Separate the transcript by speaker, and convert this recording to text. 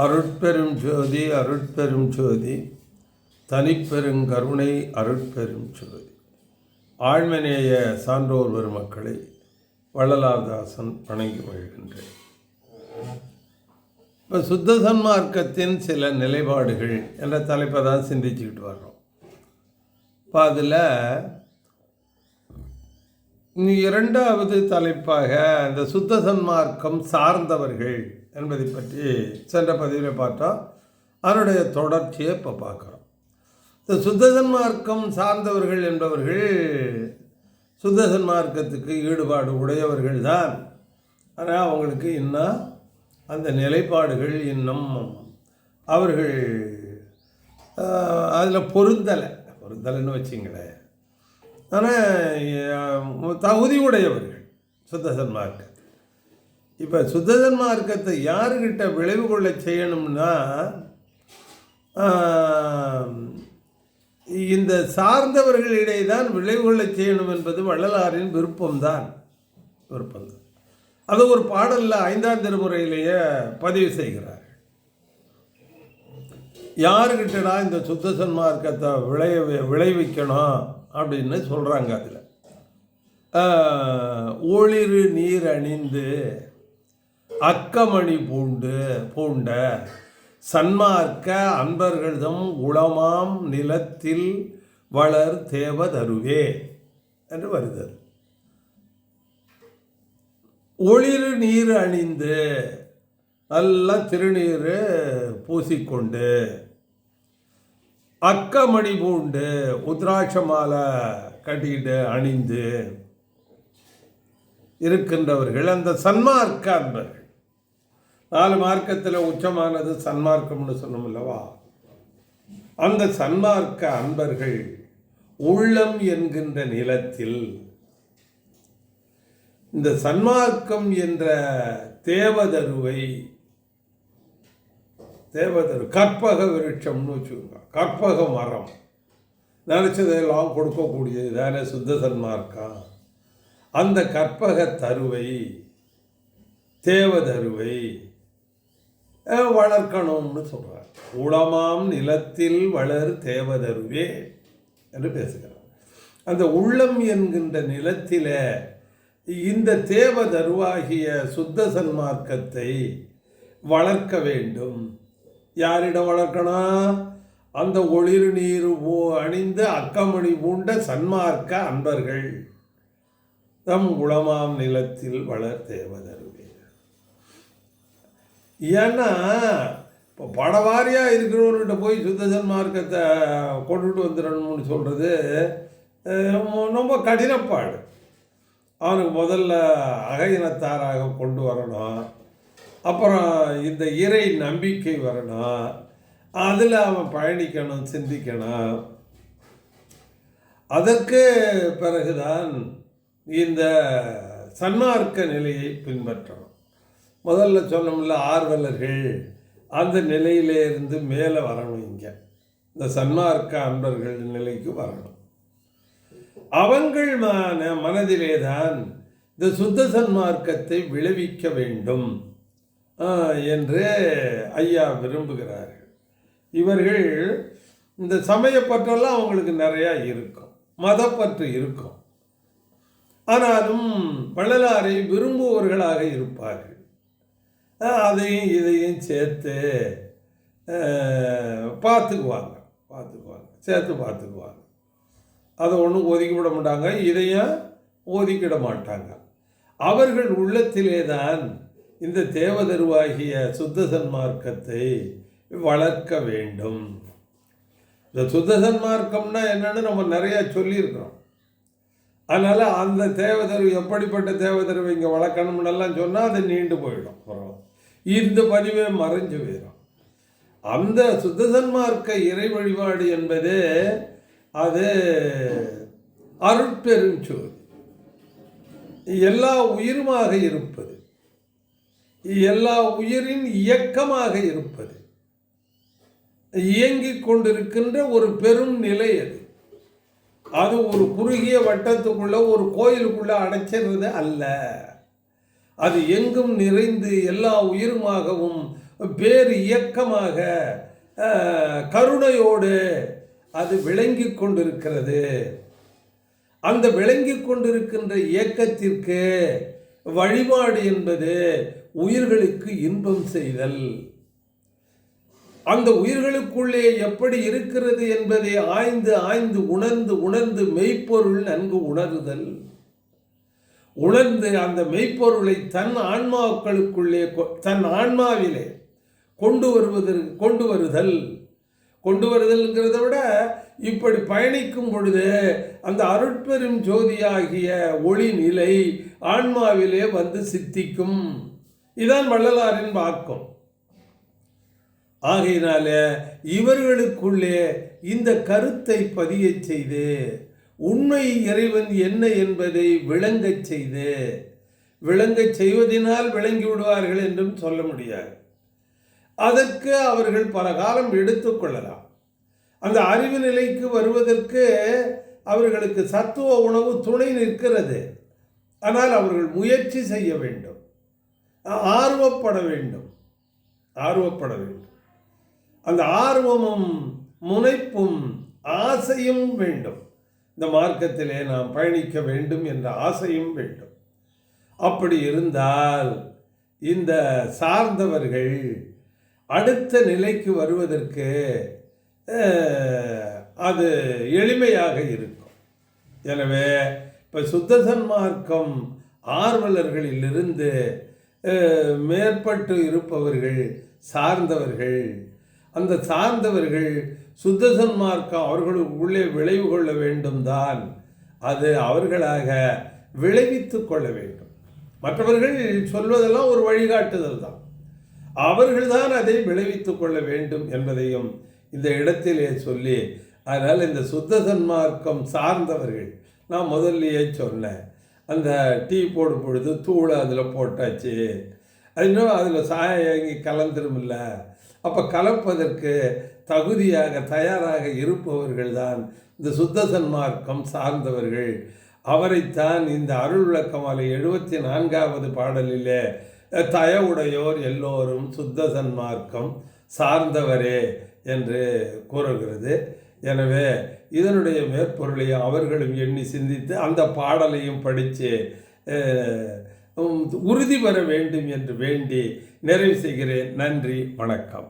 Speaker 1: அருட்பெரும் ஜோதி அருட்பெரும் ஜோதி. தனிப்பெருங்கருணை அருட்பெரும் ஜோதி. ஆழ்மநேய சான்றோர் பெருமக்களை வள்ளலாதாசன் வணங்கி வருகின்றேன் இப்போ சுத்த சன்மார்க்கத்தின் சில நிலைப்பாடுகள் என்ற தலைப்பை தான் சிந்திச்சுக்கிட்டு வர்றோம். இப்போ அதில் இரண்டாவது தலைப்பாக அந்த சுத்த சன்மார்க்கம் சார்ந்தவர்கள் என்பதை பற்றி சென்ற பதிவில் பார்த்தோம். அதனுடைய தொடர்ச்சியை இப்போ பார்க்குறோம். இந்த சுத்த சன்மார்க்கம் சார்ந்தவர்கள் என்பவர்கள் சுத்த சன்மார்க்கத்துக்கு ஈடுபாடு உடையவர்கள் தான். ஆனால் அவங்களுக்கு இன்னும் அந்த நிலைப்பாடுகள் இன்னும் அவர்கள் அதில் பொருந்தலை. பொருந்தலைன்னு வச்சிங்களேன். ஆனால் தகுதி உடையவர்கள் சுத்த சன்மார்க்கம் இப்போ சுத்த சன்மார்க்கத்தை யாருக்கிட்ட விளைவு கொள்ள செய்யணும்னா இந்த சார்ந்தவர்களிடையே தான் விளைவு கொள்ள செய்யணும் என்பது வள்ளலாரின் விருப்பம்தான். விருப்பம்தான். அது ஒரு பாடலில் ஐந்தாம் திருமுறையிலேயே பதிவு செய்கிறார் யாருக்கிட்டடா இந்த சுத்த சன்மார்க்கத்தை விளைய விளைவிக்கணும்? அப்படின்னு சொல்கிறாங்க அதில். ஒளிரு நீர் அணிந்து அக்கமணி பூண்டு பூண்ட சன்மார்க்க அன்பர்களிடம் உளமாம் நிலத்தில் வளர் தேவதருவே என்று வருது. ஒளிரு நீர் அணிந்து நல்லா திருநீர் பூசிக்கொண்டு அக்கமணி பூண்டு உத்ராட்ச மாலை கட்டிக்கிட்டு அணிந்து இருக்கின்றவர்கள் அந்த சன்மார்க்க அன்பர்கள். நாலு மார்க்கத்தில் உச்சமானது சன்மார்க்கம்னு சொன்னோம் அல்லவா? அந்த சன்மார்க்க அன்பர்கள் உள்ளம் என்கின்ற நிலத்தில் இந்த சன்மார்க்கம் என்ற தேவதருவை தேவதரு கற்பக விருட்சம்னு வச்சுக்கோங்க. கற்பக மரம். நினச்சதையெல்லாம் கொடுக்கக்கூடியது தானே சுத்த சன்மார்க்கம் அந்த கற்பக தருவை தேவதருவை வளர்க்கணும்னு சொல்கிறார் உளமாம் நிலத்தில் வளர் தேவதருவே என்று பேசுகிறார். அந்த உள்ளம் என்கின்ற நிலத்தில் இந்த தேவதருவாகிய சுத்த சன்மார்க்கத்தை வளர்க்க வேண்டும். யாரிடம் வளர்க்கணும் அந்த ஒளிர் நீர் அணிந்து அக்கமணி பூண்ட சன்மார்க்க அன்பர்கள். தம் உளமாம் நிலத்தில் வளர் தேவதருவே. ஏன்னா இப்போ படவாரியாக இருக்கிறவர்கிட்ட போய் சுத்த சன்மார்க்கத்தை கொண்டுட்டு வந்துடணும்னு சொல்கிறது ரொம்ப கடினப்பாடு. அவனுக்கு முதல்ல அகையினத்தாராக கொண்டு வரணும். அப்புறம் இந்த இறை நம்பிக்கை வரணும் அதில் அவன் பயணிக்கணும் சிந்திக்கணும். அதற்கு பிறகுதான் இந்த சன்மார்க்க நிலையை பின்பற்றணும். முதல்ல சொன்னோம்ல ஆர்வலர்கள் அந்த நிலையிலே இருந்து மேலே வரணும் இங்கே. இந்த சன்மார்க்க அன்பர்கள் நிலைக்கு வரணும். அவங்கள் மனதிலே தான் இந்த சுத்த சன்மார்க்கத்தை விளைவிக்க வேண்டும். என்று ஐயா விரும்புகிறார்கள். இவர்கள் இந்த சமயப்பற்றெல்லாம் அவங்களுக்கு நிறையா இருக்கும். மதப்பற்று இருக்கும். ஆனாலும் வள்ளலாரை விரும்புவவர்களாக இருப்பார்கள். அதையும் இதையும் சேர்த்து பார்த்துக்குவாங்க. பார்த்துக்குவாங்க. சேர்த்து பார்த்துக்குவாங்க. அதை ஒன்றும் ஒதுக்கி விட மாட்டாங்க. இதையும் ஒதுக்கிட மாட்டாங்க. அவர்கள் உள்ளத்திலே தான் இந்த தேவதருவாகிய சுத்த சன்மார்க்கத்தை வளர்க்க வேண்டும். இந்த சுத்த சன்மார்க்கம்னா என்னன்னு நம்ம நிறைய சொல்லியிருக்கிறோம். அதனால் அந்த தேவதரு எப்படிப்பட்ட தேவதருவை இங்கே வளர்க்கணும்னெல்லாம் சொன்னால் அது நீண்டு போயிடும். அப்புறம் இந்த பதிவே மறைஞ்சு போயிடும் அந்த சுத்த சன்மார்க்க இறை வழிபாடு என்பது அது அருட்பெருஞ்சோதி. எல்லா உயிருமாக இருப்பது. எல்லா உயிரின் இயக்கமாக இருப்பது. இயங்கிக் கொண்டிருக்கின்ற ஒரு பெரும் நிலை அது. அது ஒரு குறுகிய வட்டத்துக்குள்ள ஒரு கோயிலுக்குள்ள அடைச்சிருந்தது அல்ல. அது எங்கும் நிறைந்து எல்லா உயிருமாகவும் பேர் இயக்கமாக கருணையோடு அது விளங்கி கொண்டிருக்கிறது. அந்த விளங்கி கொண்டிருக்கின்ற இயக்கத்திற்கு வழிபாடு என்பது உயிர்களுக்கு இன்பம் செய்தல். அந்த உயிர்களுக்குள்ளே எப்படி இருக்கிறது என்பதை ஆய்ந்து ஆய்ந்து உணர்ந்து உணர்ந்து மெய்ப்பொருள் நன்கு உணருதல். உணர்ந்து அந்த மெய்ப்பொருளை தன் ஆன்மாக்களுக்குள்ளே கொ- தன் ஆன்மாவிலே கொண்டு வருவதற்கு கொண்டு வருதல். கொண்டு வருதல்ங்கிறத விட இப்படி பயணிக்கும் பொழுது அந்த அருட்பெரும் ஜோதியாகிய ஒளி நிலை ஆன்மாவிலே வந்து சித்திக்கும். இதான் வள்ளலாரின் வாக்கம். ஆகையினால இவர்களுக்குள்ளே இந்த கருத்தை பதியச் செய்து உண்மை இறைவன் என்ன என்பதை விளங்கச் செய்து விளங்கச் செய்வதனால் விளங்கி விடுவார்கள் என்றும் சொல்ல முடியாது. அதற்கு அவர்கள் பல காலம் எடுத்துக்கொள்ளலாம் அந்த அறிவு நிலைக்கு வருவதற்கு அவர்களுக்கு சத்துவ உணவு துணை நிற்கிறது. ஆனால் அவர்கள் முயற்சி செய்ய வேண்டும். ஆர்வப்பட வேண்டும். ஆர்வப்பட வேண்டும். அந்த ஆர்வமும் முனைப்பும் ஆசையும் வேண்டும். இந்த மார்க்கத்திலே நாம் பயணிக்க வேண்டும் என்ற ஆசையும் வேண்டும். அப்படி இருந்தால் இந்த சார்ந்தவர்கள் அடுத்த நிலைக்கு வருவதற்கு அது எளிமையாக இருக்கும். எனவே இப்போ சுத்த சன்மார்க்கம் ஆர்வலர்களிலிருந்து மேற்பட்டு இருப்பவர்கள் சார்ந்தவர்கள். அந்த சார்ந்தவர்கள் சுத்த சன்மார்க்கம் அவர்களுக்குள்ளே விளைவு கொள்ள வேண்டும் தான் அது அவர்களாக விளைவித்து கொள்ள வேண்டும். மற்றவர்கள் சொல்வதெல்லாம் ஒரு வழிகாட்டுதல் தான். அவர்கள்தான் அதை விளைவித்து கொள்ள வேண்டும் என்பதையும் இந்த இடத்திலே சொல்லி அதனால் இந்த சுத்த சன்மார்க்கம் சார்ந்தவர்கள் நான் முதல்லையே சொன்னேன். அந்த டீ போடும் பொழுது தூளை அதில் போட்டாச்சு. அது இன்னும் அதில் சாயங்கி கலந்துருமில்ல அப்போ கலப்பதற்கு தகுதியாக தயாராக இருப்பவர்கள் தான் இந்த சுத்த சன்மார்க்கம் சார்ந்தவர்கள். அவரைத்தான் இந்த அருள் விளக்கமாலை எழுபத்தி நான்காவது பாடலிலே தயவுடையோர் எல்லோரும் சுத்த சன்மார்க்கம் சார்ந்தவரே என்று கூறுகிறது. எனவே இதனுடைய மேற்பொருளையும் அவர்களும் எண்ணி சிந்தித்து அந்த பாடலையும் படித்து உறுதி பெற வேண்டும் என்று வேண்டி நிறைவு செய்கிறேன். நன்றி வணக்கம்.